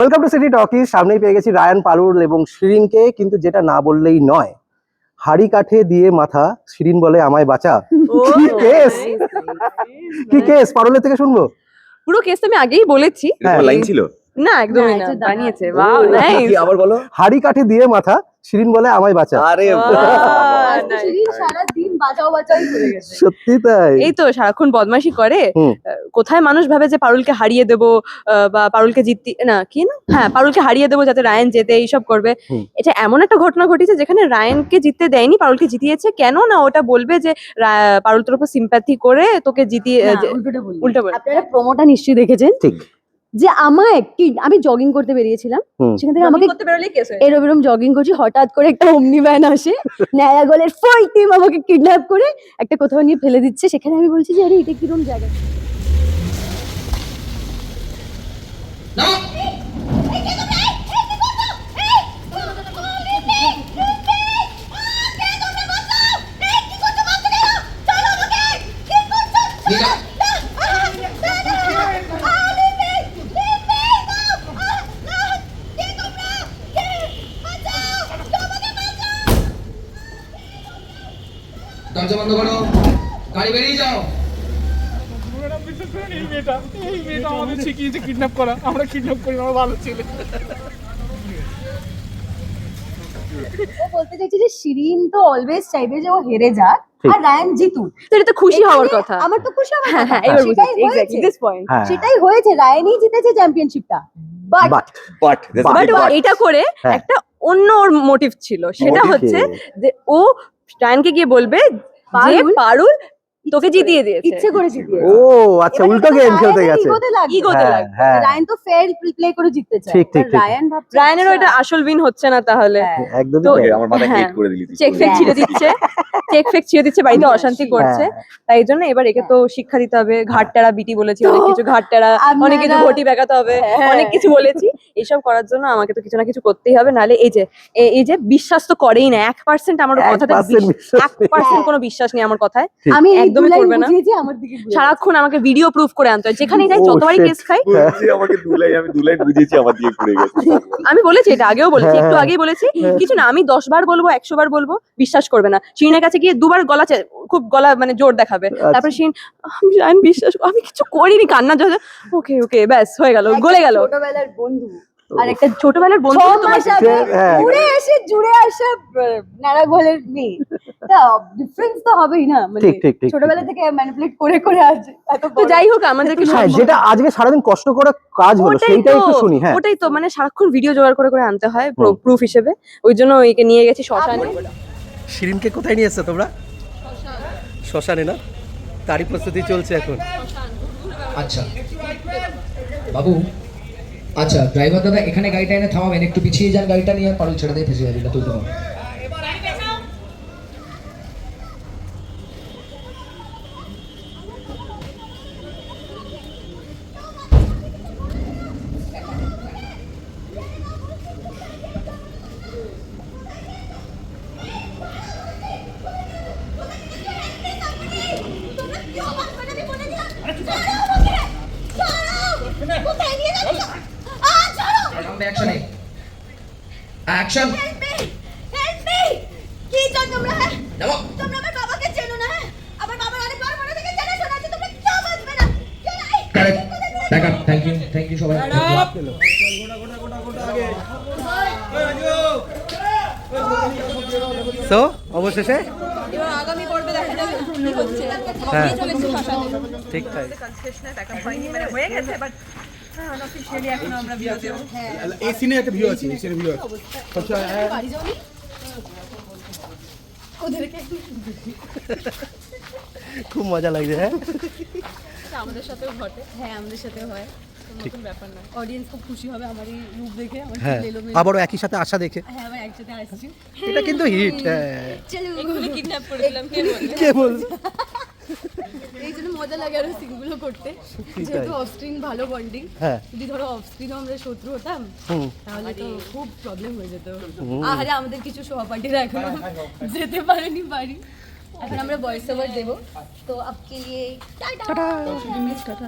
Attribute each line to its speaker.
Speaker 1: Welcome to city talkies সামনেই পেয়ে গেছি রায়ান পারুল এবং শিরিনকে কিন্তু যেটা না বললেই নয় হাড়ি কাঠে দিয়ে মাথা শিরিন বলে আমায় বাঁচা। কি কেস কি কেস পারুলের থেকে শুনব?
Speaker 2: পুরো কেস আমি আগেই বলেছি।
Speaker 1: হ্যাঁ।
Speaker 3: লাইন ছিল?
Speaker 2: না একদমই
Speaker 4: না,
Speaker 2: বানিয়েছে
Speaker 3: ও,
Speaker 2: নাইস
Speaker 3: কি আবার বলো?
Speaker 1: হাড়ি কাঠে দিয়ে মাথা শিরিন বলে আমায় বাঁচা।
Speaker 3: আরে
Speaker 2: বাহ।
Speaker 3: বাহ।
Speaker 4: সেদিন বাঁচাও করে গেছে।
Speaker 1: সত্যি তাই?
Speaker 2: এই তো সারাক্ষণ বদমাশি করে। আহ, কোথায় মানুষ ভাবে যে পারুলকে হারিয়ে দেবো আহ, বা পারুলকে জিততে না কি না? হ্যাঁ পারুলকে হারিয়ে দেবো যাতে রায়ান জেতে এইসব করবে। এটা এমন একটা ঘটনা ঘটেছে যেখানে রায়ানকে জিততে দেয়নি পারুলকে জিতিয়েছে। কেন না ওটা বলবে যে পারুল তোর উপর সিম্প্যাথি করে তোকে জিতিয়ে উল্টো বল।
Speaker 4: আপনারা প্রোমোটা নিশ্চয়ই দেখেছেন।
Speaker 1: ঠিক।
Speaker 4: যে আমার কি আমি জগিং করতে বেরিয়েছিলাম। সেখান থেকে আমাকে এরম এরম জগিং করছি হঠাৎ করে একটা অমনি ভ্যান আসে। ন্যায়াগলের ফুল টিম আমাকে কিডন্যাপ করে একটা কোথাও নিয়ে ফেলে দিচ্ছে। সেখানে আমি বলছি যে আরে এটা কিরম জায়গা?
Speaker 5: দরজা বন্ধ করো। গাড়ি বেরিয়ে যাও।
Speaker 6: ম্যাডাম বিশ্বাস করেন এই মেয়েটা এই মেয়েটা আমাদের শিখিয়েছে কিডন্যাপ করা আমরা কিডন্যাপ করি আমরা ভালো ছেলে
Speaker 4: ও বলতে চাইছে যে শিরিন তো অলওয়েজ চাইবে যে ও হেরে যাক
Speaker 1: ঠিক।
Speaker 4: আর রায়ান জিতুক।
Speaker 2: তো এটা তো খুশি হওয়ার কথা।
Speaker 4: আমার তো খুশি হওয়ার
Speaker 2: হ্যাঁ
Speaker 4: কথা।
Speaker 2: হ্যাঁ এবার বুঝেছি।
Speaker 4: সেটাই
Speaker 2: এক্স্যাক্টলি
Speaker 4: হয়েছে।
Speaker 2: দিস পয়েন্ট
Speaker 1: হ্যাঁ।
Speaker 4: সেটাই হয়েছে রায়ানই জিতেছে চ্যাম্পিয়নশিপটা বাট
Speaker 1: বাট
Speaker 3: বাট
Speaker 2: বাট এটা করে
Speaker 1: হ্যাঁ।
Speaker 2: একটা অন্য ওর মোটিভ ছিল। সেটা হচ্ছে যে ও রায়ানকে গিয়ে বলবে
Speaker 4: পারুল
Speaker 2: পারুল তোকে জিতিয়ে দিয়েছে।
Speaker 4: ইচ্ছে করে জিতিয়ে
Speaker 1: ও আচ্ছা উল্টো গেম খেলতে গেছে।
Speaker 2: ইগোতে
Speaker 1: হ্যাঁ,
Speaker 2: লাগবে।
Speaker 1: হ্যাঁ।
Speaker 4: রায়ান তো ফেয়ার প্লে করে জিততে চায়।
Speaker 1: ঠিক, ঠিক।
Speaker 4: রায়ান ভাবছে
Speaker 2: রায়ানেরও
Speaker 4: আচ্ছা,
Speaker 2: আসল উইন হচ্ছে না তাহলে।
Speaker 4: হ্যাঁ।
Speaker 1: একদমই
Speaker 2: তো-
Speaker 3: আমার
Speaker 2: হ্যাঁ।
Speaker 3: হেড করে দিলি
Speaker 2: চেক ফেক
Speaker 4: হ্যাঁ।
Speaker 2: ছিঁড়ে দিচ্ছে। চেক ফেক ছিঁড়ে দিচ্ছে বাড়িতে অশান্তি করছে।
Speaker 1: হ্যাঁ।
Speaker 2: তাই জন্য এবার একে তো শিক্ষা দিতে হবে। ঘাটটেরা বিটি বলেছি অনেক কিছু ঘাটটেরা অনেক কিছু ঘটি বেকাতে হবে
Speaker 4: হ্যাঁ।
Speaker 2: অনেক কিছু বলেছি। এইসব করার জন্য আমাকে তো কিছু না কিছু করতেই হবে। নাহলে এই যে এই যে বিশ্বাস তো করেই না। এক পার্সেন্ট আমার কথাতে এক পার্সেন্ট কোনো বিশ্বাস নেই আমার কথায়।
Speaker 4: আমি
Speaker 2: একদমই করবে না।
Speaker 4: বুঝিয়েছি আমার দিকে ঘুরে
Speaker 2: সারাক্ষণ আমাকে ভিডিও প্রুফ করে আনতে হয়। যেখানেই যাই যতবারই কেস খাই
Speaker 3: আমাকে দুলাই আমি দুলাই বুঝেছি আমার দিয়ে ঘুরে গেছে।
Speaker 2: আমি বলেছি এটা আগেও বলেছি একটু
Speaker 1: হ্যাঁ।
Speaker 2: আগেই বলেছি।
Speaker 1: হ্যাঁ।
Speaker 2: কিছু না আমি দশ বার বলব একশো বার বলব বিশ্বাস করবে না। শিরিনের কাছে গিয়ে দুবার গলা খুব গলা মানে জোর দেখাবে।
Speaker 1: আচ্ছা।
Speaker 2: তারপরে শিরিন আমি জানি বিশ্বাস আমি কিছু করিনি। কান্না জল ওকে ওকে ব্যাস হয়ে গেল গলে গেল।
Speaker 4: ছোটবেলার বন্ধু।
Speaker 2: আর একটা ছোটবেলার বন্ধু তোমার
Speaker 4: আগে
Speaker 1: হ্যাঁ।
Speaker 4: ঘুরে এসে জুড়ে আসা নারা গোলের মেয়ে ডিফারেন্স তো হবেই না মানে
Speaker 1: ঠিক, ঠিক, ঠিক,
Speaker 4: ছোটবেলা থেকে ম্যানিপুলেট করে করে আজ এত
Speaker 2: তো যাই হোক আমাদেরকে
Speaker 1: হ্যাঁ যেটা আজকে সারাদিন কষ্ট করে কাজ হলো
Speaker 2: ওটাই
Speaker 1: সেইটাই
Speaker 2: তো,
Speaker 1: একটু শুনি হ্যাঁ।
Speaker 2: ওটাই তো মানে সারাক্ষণ ভিডিও জোগাড় করে করে আনতে হয়। প্রুফ হিসেবে। ওই জন্য একে নিয়ে গেছি শ্মশানে।
Speaker 7: শিরিনকে কোথায় নিয়ে এসছো তোমরা? শ্মশানে না? তারই প্রস্তুতি চলছে এখন।
Speaker 5: আচ্ছা। বাবু আচ্ছা ড্রাইভার দাদা এখানে গাড়িটা এনে থামাবেন একটু পিছিয়ে যান গাড়িটা নিয়ে পারুল ছেড়ে দিয়ে ফেসে পারো নামবে অ্যাকশনে অ্যাকশন
Speaker 8: কি চাও তোমরা হ্যাঁ?
Speaker 5: যাব
Speaker 8: তোমরা আমার বাবাকে চেনো না হ্যাঁ? আমার বাবার অনেক বড় বড় থেকে জানা শোনা আছে তোমরা কেউ বাঁচবে না। কেউ না। এই,
Speaker 5: correct back up thank you thank you সবাই।
Speaker 7: তো অবশেষে?
Speaker 2: আগামী পর্বে দেখা যাবে কি হচ্ছে।
Speaker 7: হ্যাঁ। ঠিক তাই।
Speaker 2: কনসেশনে মানে হয়ে গেছে বাট অফিসিয়ালি এখন আমরা ভিডিও দেবো
Speaker 6: এই সিনে একটা ভিউ আছে সিনে ভিউ আছে
Speaker 7: খুব মজা লাগছে হ্যাঁ?
Speaker 4: আমাদের সাথেও ঘটে। হ্যাঁ আমাদের সাথেও হয়। ব্যাপার না অডিয়েন্স খুব খুশি হবে আমার এই রূপ দেখে আমার
Speaker 7: হ্যাঁ আবারও একই সাথে আশা দেখে।
Speaker 4: হ্যাঁ আবার একসাথে আসছি।
Speaker 7: এটা কিন্তু হিট হ্যাঁ।
Speaker 4: চলো
Speaker 2: কিডন্যাপ করেছিলাম কে
Speaker 7: বলছে
Speaker 4: এই জন্য মজা লাগে আরও সিনগুলো করতে যেহেতু অফ স্ক্রিন ভালো বন্ডিং
Speaker 7: হ্যাঁ
Speaker 4: যদি ধরো অফ স্ক্রিনও আমরা শত্রু হতাম তাহলে তো খুব প্রবলেম হয়ে যেত আরে আমাদের কিছু সহপাঠীরা এখনও যেতে পারেনি বাড়ি এখন আমরা ভয়েস ওভার দেবো তো আপকে লিয়ে টাটা